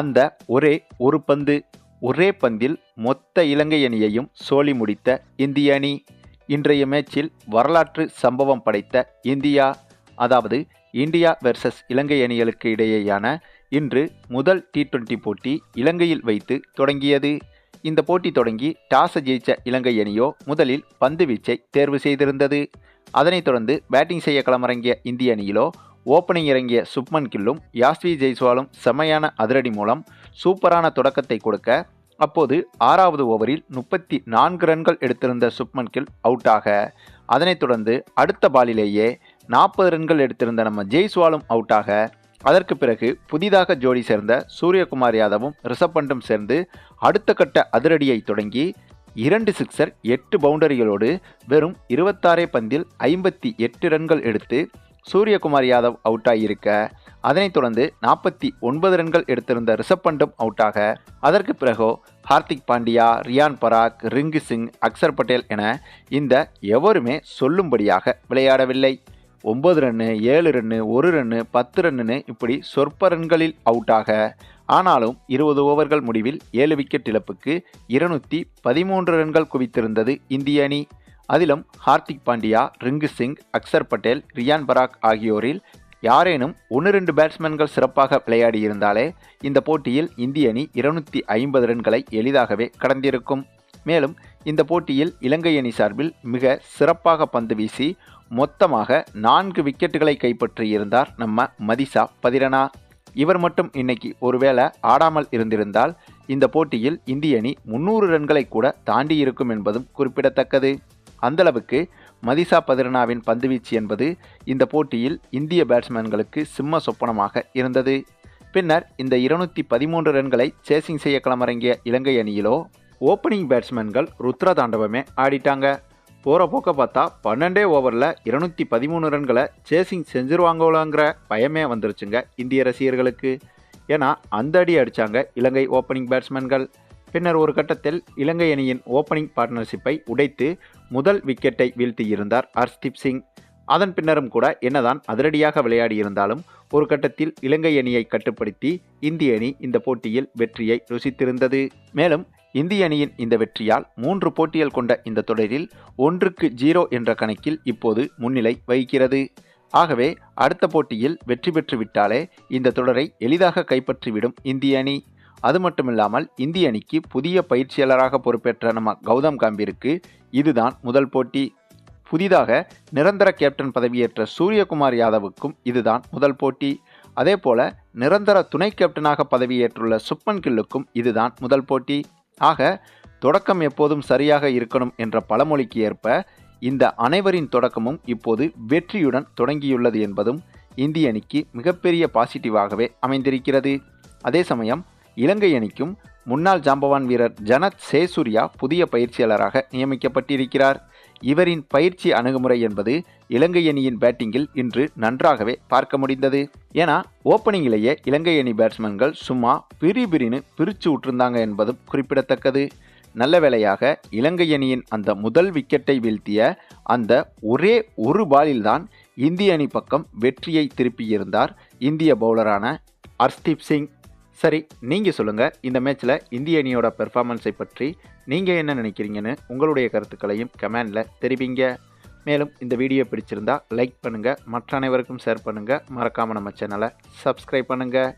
அந்த ஒரே ஒரு பந்து ஒரே பந்தில் மொத்த இலங்கை அணியையும் சோழி முடித்த இந்திய அணி. இன்றைய மேட்சில் வரலாற்று சம்பவம் படைத்த இந்தியா அதாவது இந்தியா வெர்சஸ் இலங்கை அணிகளுக்கு இடையேயான இன்று முதல் டி டுவெண்டி போட்டி இலங்கையில் வைத்து தொடங்கியது. இந்த போட்டி தொடங்கி டாஸ் ஜெயிச்ச இலங்கை அணியோ முதலில் பந்து வீச்சை தேர்வு செய்திருந்தது. அதனைத் தொடர்ந்து பேட்டிங் செய்ய களமிறங்கிய இந்திய அணியிலோ ஓப்பனிங் இறங்கிய சுப்மன் கில்லும் யாஸ்வி ஜெய்ஸ்வாலும் செமையான அதிரடி மூலம் சூப்பரான தொடக்கத்தை கொடுக்க அப்போது ஆறாவது ஓவரில் முப்பத்தி நான்கு ரன்கள் எடுத்திருந்த சுப்மன் கில் அவுட்டாக. அதனைத் தொடர்ந்து அடுத்த பாலிலேயே நாற்பது ரன்கள் எடுத்திருந்த நம்ம ஜெய்ஸ்வாலும் அவுட்டாக. அதற்கு பிறகு புதிதாக ஜோடி சேர்ந்த சூரியகுமார் யாதவும் ரிஷப் பண்டும் சேர்ந்து அடுத்த கட்ட அதிரடியை தொடங்கி இரண்டு சிக்ஸர் எட்டு பவுண்டரிகளோடு வெறும் இருபத்தாறே பந்தில் ஐம்பத்தி எட்டு ரன்கள் எடுத்து சூரியகுமார் யாதவ் அவுட் ஆகியிருக்க அதனைத் தொடர்ந்து நாற்பத்தி ஒன்பது ரன்கள் எடுத்திருந்த ரிஷப் பண்டும் அவுட்டாக அதற்கு பிறகோ ஹார்திக் பாண்டியா ரியான் பராக் ரிங்கு சிங் அக்சர் பட்டேல் என இந்த எவருமே சொல்லும்படியாக விளையாடவில்லை. ஒம்பது ரன்னு ஏழு ரன்னு ஒரு ரன்னு பத்து ரன்னுன்னு இப்படி சொற்ப ரன்களில் அவுட்டாக ஆனாலும் இருபது ஓவர்கள் முடிவில் ஏழு விக்கெட் இழப்புக்கு இருநூற்றி பதிமூன்று ரன்கள் குவித்திருந்தது இந்திய அணி. அதிலும் ஹார்திக் பாண்டியா ரிங்கு சிங் அக்சர் பட்டேல் ரியான் பராக் ஆகியோரில் யாரேனும் ஒன்று ரெண்டு பேட்ஸ்மேன்கள் சிறப்பாக விளையாடியிருந்தாலே இந்த போட்டியில் இந்திய அணி இருநூற்றி ஐம்பது ரன்களை எளிதாகவே கடந்திருக்கும். மேலும் இந்த போட்டியில் இலங்கை அணி சார்பில் மிக சிறப்பாக பந்து வீசி மொத்தமாக நான்கு விக்கெட்டுகளை கைப்பற்றியிருந்தார் நம்ம மதிசா பதிரனா. இவர் மட்டும் இன்னைக்கு ஒருவேளை ஆடாமல் இருந்திருந்தால் இந்த போட்டியில் இந்திய அணி முன்னூறு ரன்களை கூட தாண்டி இருக்கும் என்பதும் குறிப்பிடத்தக்கது. அந்தளவுக்கு மதிசா பதிரனாவின் பந்துவீச்சு என்பது இந்த போட்டியில் இந்திய பேட்ஸ்மேன்களுக்கு சிம்ம சொப்பனமாக இருந்தது. பின்னர் இந்த இருநூற்றி பதிமூன்று ரன்களை சேசிங் செய்ய களமிறங்கிய இலங்கை அணியிலோ ஓப்பனிங் பேட்ஸ்மேன்கள் ருத்ர தாண்டவமே ஆடிட்டாங்க. போகிற போக்க பார்த்தா பன்னெண்டே ஓவரில் இருநூற்றி பதிமூணு ரன்களை சேசிங் செஞ்சிருவாங்களோங்கிற பயமே வந்துருச்சுங்க இந்திய ரசிகர்களுக்கு. ஏன்னா அந்த அடி அடித்தாங்க இலங்கை ஓப்பனிங் பேட்ஸ்மேன்கள். பின்னர் ஒரு கட்டத்தில் இலங்கை அணியின் ஓப்பனிங் பார்ட்னர்ஷிப்பை உடைத்து முதல் விக்கெட்டை வீழ்த்தியிருந்தார் ஹர்ஷ்தீப் சிங். அதன் பின்னரும் கூட என்னதான் அதிரடியாக விளையாடியிருந்தாலும் ஒரு கட்டத்தில் இலங்கை அணியை கட்டுப்படுத்தி இந்திய அணி இந்த போட்டியில் வெற்றியை ருசித்திருந்தது. மேலும் இந்திய அணியின் இந்த வெற்றியால் மூன்று போட்டிகள் கொண்ட இந்த தொடரில் ஒன்றுக்கு ஜீரோ என்ற கணக்கில் இப்போது முன்னிலை வகிக்கிறது. ஆகவே அடுத்த போட்டியில் வெற்றி பெற்று விட்டாலே இந்த தொடரை எளிதாக கைப்பற்றிவிடும் இந்திய அணி. அது மட்டுமில்லாமல் இந்திய அணிக்கு புதிய பயிற்சியாளராக பொறுப்பேற்ற நம்ம கௌதம் காம்பீருக்கு இதுதான் முதல் போட்டி. புதிதாக நிரந்தர கேப்டன் பதவியேற்ற சூரியகுமார் யாதவுக்கும் இதுதான் முதல் போட்டி. அதே போல நிரந்தர துணை கேப்டனாக பதவியேற்றுள்ள சுப்மன் கில்லுக்கும் இதுதான் முதல் போட்டி. ஆக தொடக்கம் எப்போதும் சரியாக இருக்கணும் என்ற பழமொழிக்கு ஏற்ப இந்த அனைவரின் தொடக்கமும் இப்போது வெற்றியுடன் தொடங்கியுள்ளது என்பதும் இந்திய அணிக்கு மிகப்பெரிய பாசிட்டிவாகவே அமைந்திருக்கிறது. அதே சமயம் இலங்கை அணிக்கும் முன்னாள் ஜாம்பவான் வீரர் ஜனத் சேசூர்யா புதிய பயிற்சியாளராக நியமிக்கப்பட்டிருக்கிறார். இவரின் பயிற்சி அணுகுமுறை என்பது இலங்கை அணியின் பேட்டிங்கில் இன்று நன்றாகவே பார்க்க முடிந்தது. ஏன்னா ஓப்பனிங்கிலேயே இலங்கை அணி பேட்ஸ்மேன்கள் சும்மா பிரி பிரின்னு பிரித்து விட்டுருந்தாங்க என்பதும் குறிப்பிடத்தக்கது. நல்ல வேளையாக இலங்கை அணியின் அந்த முதல் விக்கெட்டை வீழ்த்திய அந்த ஒரே ஒரு பாலில்தான் இந்திய அணி பக்கம் வெற்றியை திருப்பியிருந்தார் இந்திய பவுலரான அர்ஸ்தீப் சிங். சரி நீங்கள் சொல்லுங்கள் இந்த மேட்ச்சில் இந்திய அணியோட பெர்ஃபார்மன்ஸை பற்றி நீங்கள் என்ன நினைக்கிறீங்கன்னு உங்களுடைய கருத்துக்களையும் கமெண்டில் தெரிவிங்க. மேலும் இந்த வீடியோ பிடிச்சிருந்தா லைக் பண்ணுங்கள் மற்ற அனைவருக்கும் ஷேர் பண்ணுங்கள் மறக்காமல் நம்ம சேனலை சப்ஸ்கிரைப் பண்ணுங்கள்